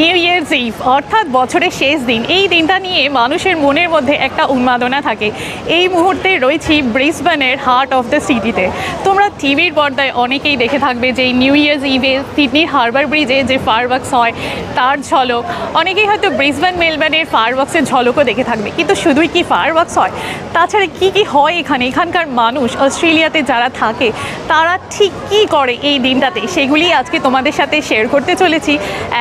New years eve অর্থাৎ বছরের শেষ দিন, এই দিনটা নিয়ে মানুষের মনের মধ্যে একটা উন্মাদনা থাকে। এই মুহূর্তে রয়েছি ব্রিসবেনের হার্ট অফ দ্য সিটিতে তোমরা টিভির পর্দায় অনেকেই দেখে থাকবে যে নিউ ইয়ার্স ইভে সিডনির হারবার ব্রিজে যে ফায়ারওয়ার্কস হয়, তার ঝলক। অনেকেই হয়তো ব্রিসবেন মেলবানের ফায়ারওয়ার্কসের ঝলকও দেখে থাকবে। কিন্তু শুধুই কি ফায়ারওয়ার্কস হয়? তাছাড়া কি কি হয় এখানে? এখানকার মানুষ, অস্ট্রেলিয়াতে যারা থাকে, তারা ঠিক কী করে এই দিনটাতে? সেগুলি আজকে তোমাদের সাথে শেয়ার করতে চলেছি।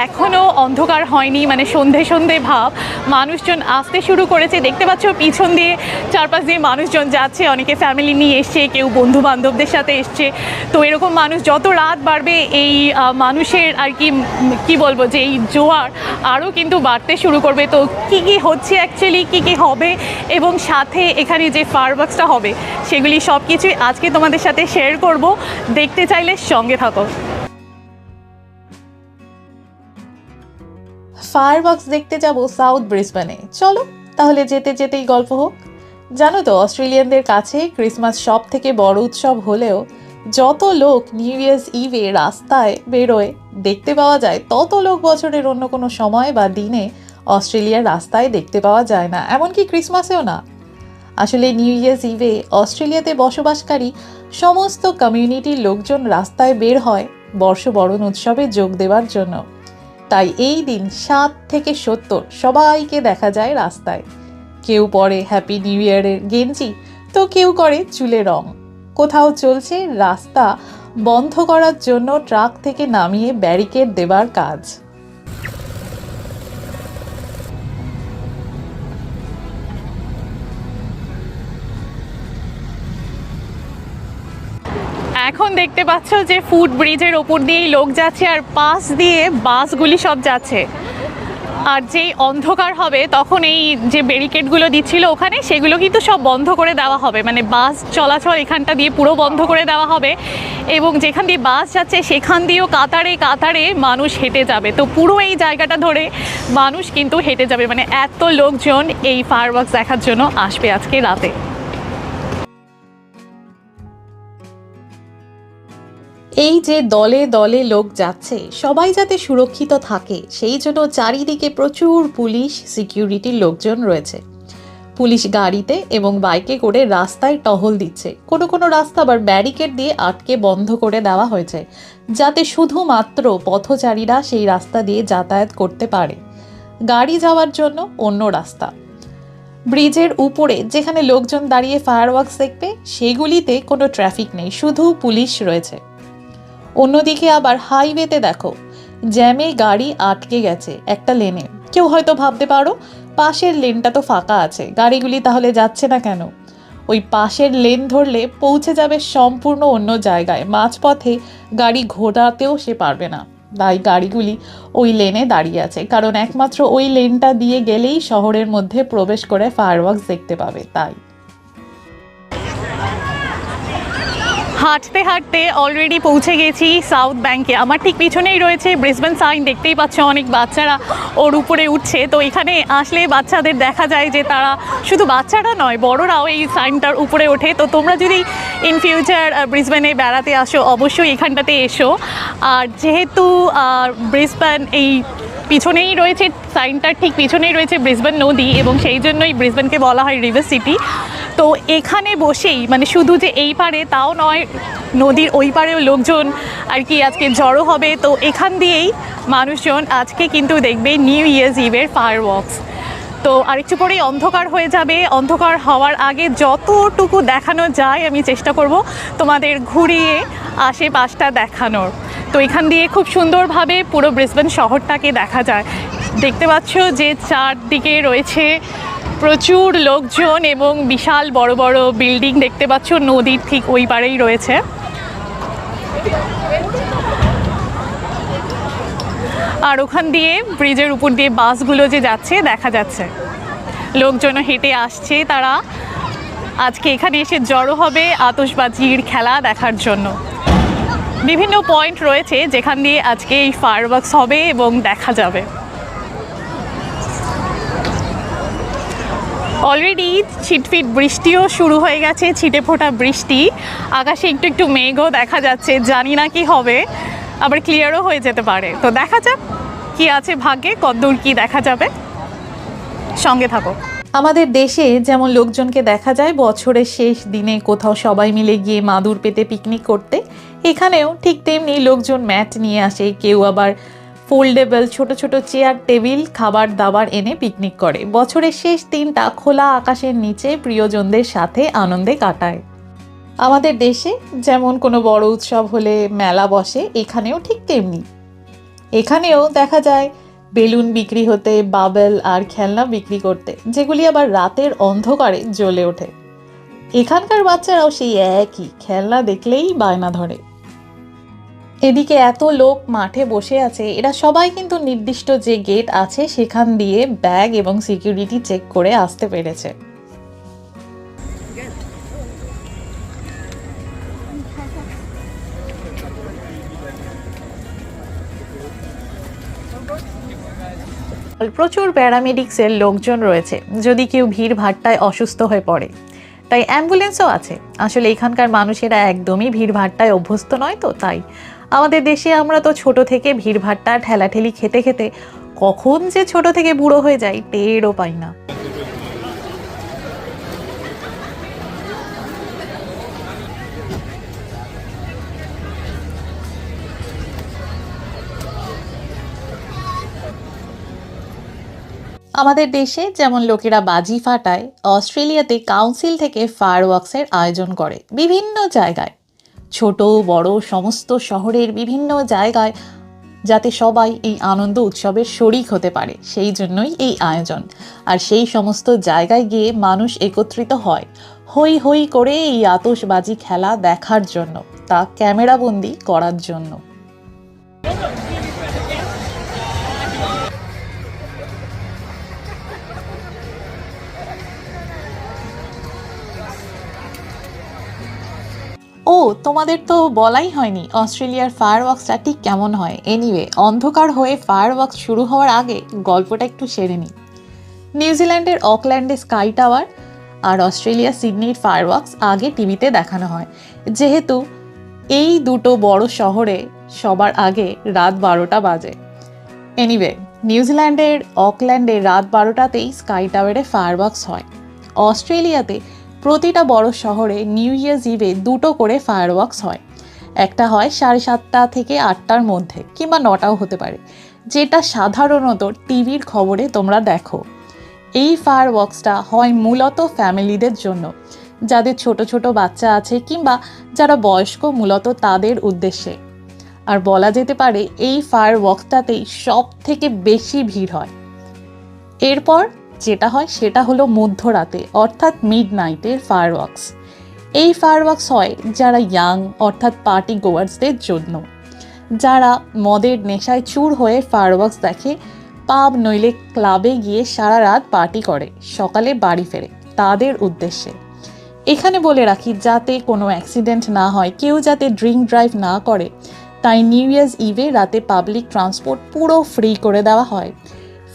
এখনও অন্ধকার হয়নি মানে সন্ধে সন্ধে ভাব। মানুষজন আসতে শুরু করেছে, দেখতে পাচ্ছ পিছন দিয়ে চারপাশ দিয়ে মানুষজন যাচ্ছে, অনেকে ফ্যামিলি নিয়ে এসছে, কেউ বন্ধু বান্ধবদের সাথে এসছে। তো এরকম মানুষ যত রাত বাড়বে, এই মানুষের আর কি কি বলব যে এই জোয়ার আরও কিন্তু বাড়তে শুরু করবে। তো কি কি হচ্ছে অ্যাকচুয়ালি কি কি হবে? এবং সাথে এখানে যে ফায়ারওয়ার্কসটা হবে, সেগুলি সব কিছুই আজকে তোমাদের সাথে শেয়ার করব। দেখতে চাইলে সঙ্গে থাকো। ফায়ারওয়ার্কস দেখতে যাব সাউথ ব্রিসবেনে। চলো, তাহলে যেতে যেতেই গল্প হোক। জানো তো, অস্ট্রেলিয়ানদের কাছে ক্রিসমাস সব থেকে বড় উৎসব হলেও যত লোক নিউ ইয়ার্স ইভে রাস্তায় বেরোয়, দেখতে পাওয়া যায় তত লোক বছরের অন্য কোনো সময় বা দিনে অস্ট্রেলিয়ার রাস্তায় দেখতে পাওয়া যায় না, এমনকি ক্রিসমাসেও না। আসলে নিউ ইয়ার্স ইভে অস্ট্রেলিয়াতে বসবাসকারী সমস্ত কমিউনিটির লোকজন রাস্তায় বের হয় বর্ষবরণ উৎসবে যোগ দেওয়ার জন্য। তাই এই দিন সাত থেকে সত্তর সবাইকে দেখা যায় রাস্তায়। কেউ পরে হ্যাপি নিউ ইয়ারের গেঞ্জি, তো কেউ করে চুলে রং। কোথাও চলছে রাস্তা বন্ধ করার জন্য ট্রাক থেকে নামিয়ে ব্যারিকেড দেবার কাজ। এখন দেখতে পাচ্ছ যে ফুট ব্রিজের ওপর দিয়েই লোক যাচ্ছে আর পাশ দিয়ে বাসগুলি সব যাচ্ছে। আর যেই অন্ধকার হবে, তখন এই যে ব্যারিকেডগুলো দিচ্ছিল ওখানে, সেগুলো কিন্তু সব বন্ধ করে দেওয়া হবে। মানে বাস চলাচল এখানটা দিয়ে পুরো বন্ধ করে দেওয়া হবে এবং যেখান দিয়ে বাস যাচ্ছে, সেখান দিয়েও কাতারে কাতারে মানুষ হেঁটে যাবে। তো পুরো এই জায়গাটা ধরে মানুষ কিন্তু হেঁটে যাবে। মানে এত লোকজন এই ফায়ারওয়ার্কস দেখার জন্য আসবে আজকে রাতে। এই যে দলে দলে লোক যাচ্ছে, সবাই যাতে সুরক্ষিত থাকে, সেই জন্য চারিদিকে প্রচুর পুলিশ সিকিউরিটির লোকজন রয়েছে। পুলিশ গাড়িতে এবং বাইকে করে রাস্তায় টহল দিচ্ছে। কোনো কোনো রাস্তা আবার ব্যারিকেড দিয়ে আটকে বন্ধ করে দেওয়া হয়েছে, যাতে শুধুমাত্র পথচারীরা সেই রাস্তা দিয়ে যাতায়াত করতে পারে। গাড়ি যাওয়ার জন্য অন্য রাস্তা। ব্রিজের উপরে যেখানে লোকজন দাঁড়িয়ে ফায়ারওয়ার্কস দেখবে, সেগুলিতে কোনো ট্রাফিক নেই, শুধু পুলিশ রয়েছে। অন্যদিকে আবার হাইওয়েতে দেখো, জ্যামে গাড়ি আটকে গেছে একটা লেনে কেউ হয়তো ভাবতে পারো, পাশের লেনটা তো ফাঁকা আছে, গাড়িগুলি তাহলে যাচ্ছে না কেন? ওই পাশের লেন ধরলে পৌঁছে যাবে সম্পূর্ণ অন্য জায়গায়, মাঝপথে গাড়ি ঘোরাতেও সে পারবে না। তাই গাড়িগুলি ওই লেনে দাঁড়িয়ে আছে, কারণ একমাত্র ওই লেনটা দিয়ে গেলেই শহরের মধ্যে প্রবেশ করে ফায়ারওয়ার্কস দেখতে পাবে, তাই। হাঁটতে হাঁটতে অলরেডি পৌঁছে গেছি সাউথ ব্যাংকে আমার ঠিক পিছনেই রয়েছে ব্রিসবেন সাইন দেখতেই পাচ্ছ অনেক বাচ্চারা ওর উপরে উঠছে। তো এখানে আসলে বাচ্চাদের দেখা যায় যে তারা শুধু বাচ্চারা নয়, বড়রাও এই সাইনটার উপরে ওঠে। তো তোমরা যদি ইন ফিউচার ব্রিসবেনে বেড়াতে আসো, অবশ্যই এখানটাতে এসো। আর যেহেতু ব্রিসবেন এই পিছনেই রয়েছে সাইনটার ঠিক পিছনেই রয়েছে ব্রিসবেন নদী এবং সেই জন্যই ব্রিসবেনকে বলা হয় রিভার সিটি তো এখানে বসেই মানে শুধু যে এই পারে তাও নয়, নদীর ওই পারেও লোকজন আর কি আজকে জড়ো হবে। তো এখান দিয়েই মানুষজন আজকে কিন্তু দেখবে নিউ ইয়ার্স ইভের ফায়ার ওয়ার্কস তো আরেকটু পরেই অন্ধকার হয়ে যাবে। অন্ধকার হওয়ার আগে যতটুকু দেখানো যায় আমি চেষ্টা করব তোমাদের ঘুরিয়ে আশেপাশটা দেখানোর। তো এখান দিয়ে খুব সুন্দরভাবে পুরো ব্রিসবেন শহরটাকে দেখা যায়। দেখতে পাচ্ছ যে চারদিকে রয়েছে প্রচুর লোকজন এবং বিশাল বড় বড় বিল্ডিং দেখতে পাচ্ছ, নদীর ঠিক ওই পারেই রয়েছে। আর ওখান দিয়ে ব্রিজের উপর দিয়ে বাসগুলো যে যাচ্ছে, দেখা যাচ্ছে। লোকজন হেঁটে আসছে তারা। আজকে এখানে এসে জড়ো হবে আতশবাজির খেলা দেখার জন্য। বিভিন্ন পয়েন্ট রয়েছে যেখান দিয়ে আজকে এই ফায়ারওয়ার্কস হবে এবং দেখা যাবে। অলরেডি ছিটফিট বৃষ্টিও শুরু হয়ে গেছে, ছিটে ফোটা বৃষ্টি। আকাশে একটু একটু মেঘও দেখা যাচ্ছে, জানি না কি হবে, আবার ক্লিয়ারও হয়ে যেতে পারে। তো দেখা যাক কি আছে ভাগ্যে কদ্দূর কি দেখা যাবে। সঙ্গে থাকো। আমাদের দেশে যেমন লোকজনকে দেখা যায়, বছরের শেষ দিনে কোথাও সবাই মিলে গিয়ে মাদুর পেতে পিকনিক করতে, এখানেও ঠিক তেমনি লোকজন ম্যাট নিয়ে আসে, কেউ আবার ফোল্ডেবল, ছোট ছোট চেয়ার, টেবিল, খাবার দাবার এনে পিকনিক করে। বছরের শেষ দিনটা খোলা আকাশের নিচে প্রিয়জনদের সাথে আনন্দে কাটায়। আমাদের দেশে যেমন কোনো বড় উৎসব হলে মেলা বসে, এখানেও ঠিক তেমনি। এখানেও দেখা যায় বেলুন বিক্রি হতে, বাবেল আর খেলনা বিক্রি করতে, যেগুলি আবার রাতের অন্ধকারে জ্বলে ওঠে। এখানকার বাচ্চারাও সেই একই, খেলনা দেখলেই বায়না ধরে। এদিকে এত লোক মাঠে বসে আছে, এরা সবাই কিন্তু নির্দিষ্ট যে গেট আছে সেখান দিয়ে ব্যাগ এবং সিকিউরিটি চেক করে আসতে পেরেছে। প্রচুর প্যারামেডিক্সের লোকজন রয়েছে, যদি কেউ ভিড় ভাট্টায় অসুস্থ হয়ে পড়ে। তাই অ্যাম্বুলেন্সও আছে, আসলে এখানকার মানুষেরা একদমই ভিড় ভাট্টায় অভ্যস্ত নয় তো, তাই আমাদের দেশে আমরা তো ছোট থেকে ভিড় ভাট্টা ঠেলাঠেলি খেতে খেতে কখন যে ছোট থেকে বুড়ো হয়ে যাই টেরও পাই না। আমাদের দেশে যেমন লোকেরা বাজি ফাটায়, অস্ট্রেলিয়াতে কাউন্সিল থেকে ফায়ারওয়ার্কসের আয়োজন করে বিভিন্ন জায়গায়। ছোট, বড়, সমস্ত শহরের বিভিন্ন জায়গায় যাতে সবাই এই আনন্দ উৎসবের শরিক হতে পারে, সেই জন্যই এই আয়োজন। আর সেই সমস্ত জায়গায় গিয়ে মানুষ একত্রিত হয় হই হই করে এই আতসবাজি খেলা দেখার জন্য, তা ক্যামেরাবন্দি করার জন্য। ও, তোমাদের তো বলাই হয়নি, অস্ট্রেলিয়ার ফায়ার ওয়ার্কসটা ঠিক কেমন হয়? এনিওয়ে অন্ধকার হয়ে ফায়ার ওয়ার্কস শুরু হওয়ার আগে গল্পটা একটু সেরে নিই। নিউজিল্যান্ডের অকল্যান্ডে স্কাই টাওয়ার আর অস্ট্রেলিয়া সিডনির ফায়ার ওয়ার্কস আগে টিভিতে দেখানো হয়। যেহেতু এই দুটো বড় শহরে সবার আগে রাত বারোটা বাজে। এনিওয়ে নিউজিল্যান্ডের অকল্যান্ডে রাত বারোটাতেই স্কাই টাওয়ারে ফায়ার হয়। অস্ট্রেলিয়াতে প্রতিটা বড় শহরে নিউ ইয়ার্স ইভে দুটো করে ফায়ার ফায়ারওয়ার্কস হয়। একটা হয় সাড়ে সাতটা থেকে আটটার মধ্যে কিংবা নটাও হতে পারে। যেটা সাধারণত টিভির খবরে তোমরা দেখো। এই ফায়ারওয়ার্কসটা হয় মূলত ফ্যামিলিদের জন্য। যাদের ছোট ছোট বাচ্চা আছে কিংবা যারা বয়স্ক মূলত তাদের উদ্দেশ্যে। আর বলা যেতে পারে এই ফায়ার ফায়ারওয়ার্কসটাতেই সব থেকে বেশি ভিড় হয়। এরপর যেটা হয় সেটা হলো মধ্যরাতে, অর্থাৎ মিড নাইটের ফায়ারওয়ার্কস এই ফায়ারওয়ার্কস হয় যারা ইয়াং অর্থাৎ পার্টি গোয়ার্সদের জন্য। যারা মদের নেশায় চুর হয়ে ফায়ারওয়ার্কস দেখে পাব নইলে ক্লাবে গিয়ে সারা রাত পার্টি করে, সকালে বাড়ি ফেরে, তাদের উদ্দেশ্যে। এখানে বলে রাখি, যাতে কোনো অ্যাক্সিডেন্ট না হয়, কেউ যাতে ড্রিঙ্ক ড্রাইভ না করে, তাই নিউ ইয়ার্স ইভে রাতে পাবলিক ট্রান্সপোর্ট পুরো ফ্রি করে দেওয়া হয়।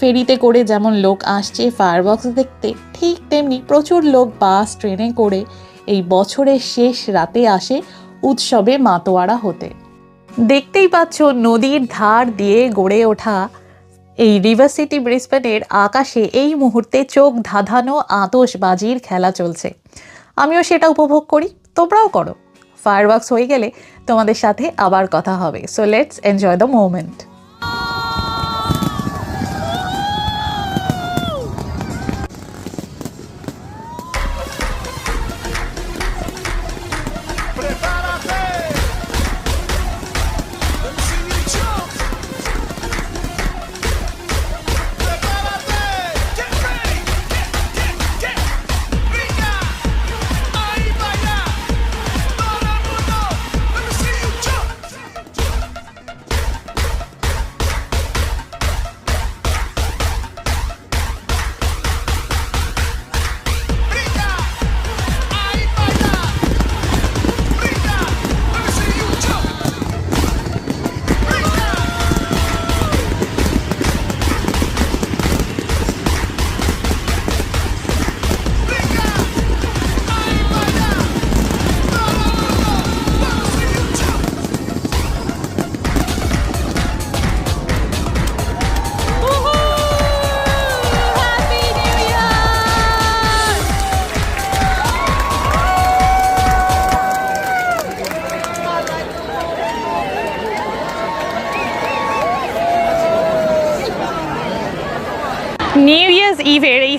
ফেরিতে করে যেমন লোক আসছে ফায়ারবক্স দেখতে ঠিক তেমনি প্রচুর লোক বাস ট্রেনে করে এই বছরের শেষ রাতে আসে উৎসবে মাতোয়ারা হতে। দেখতেই পাচ্ছ নদীর ধার দিয়ে গড়ে ওঠা এই রিভার সিটি ব্রিসবেনের আকাশে এই মুহূর্তে চোখ ধাঁধানো আতশবাজির খেলা চলছে। আমিও সেটা উপভোগ করি, তোমরাও করো। ফায়ারওয়ার্কস হয়ে গেলে তোমাদের সাথে আবার কথা হবে। So let's enjoy the moment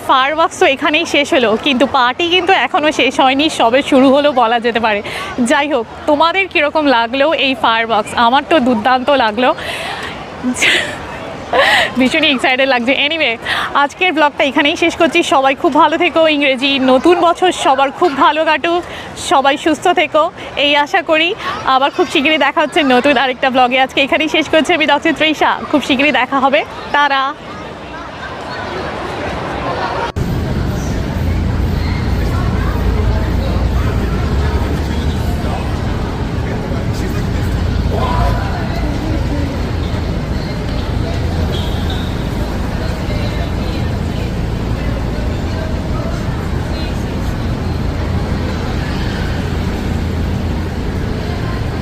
fireworks তো এখানেই শেষ হলো, কিন্তু পার্টি কিন্তু এখনও শেষ হয়নি, সবে শুরু হলো বলা যেতে পারে। যাই হোক, তোমাদের কীরকম লাগল এই ফায়ার ওয়ার্কস আমার তো দুর্দান্ত লাগল। ভীষণই এক্সাইটেড লাগছে। এনিওয়ে আজকের ব্লগটা এখানেই শেষ করছি। সবাই খুব ভালো থেকো, ইংরেজি নতুন বছর সবার খুব ভালো কাটুক। সবাই সুস্থ থেকো, এই আশা করি। আবার খুব শীঘ্রই দেখা হচ্ছে নতুন আরেকটা ব্লগে আজকে এখানেই শেষ করছে আমি ডক্টর ত্রিশা খুব শীঘ্রই দেখা হবে। তারা।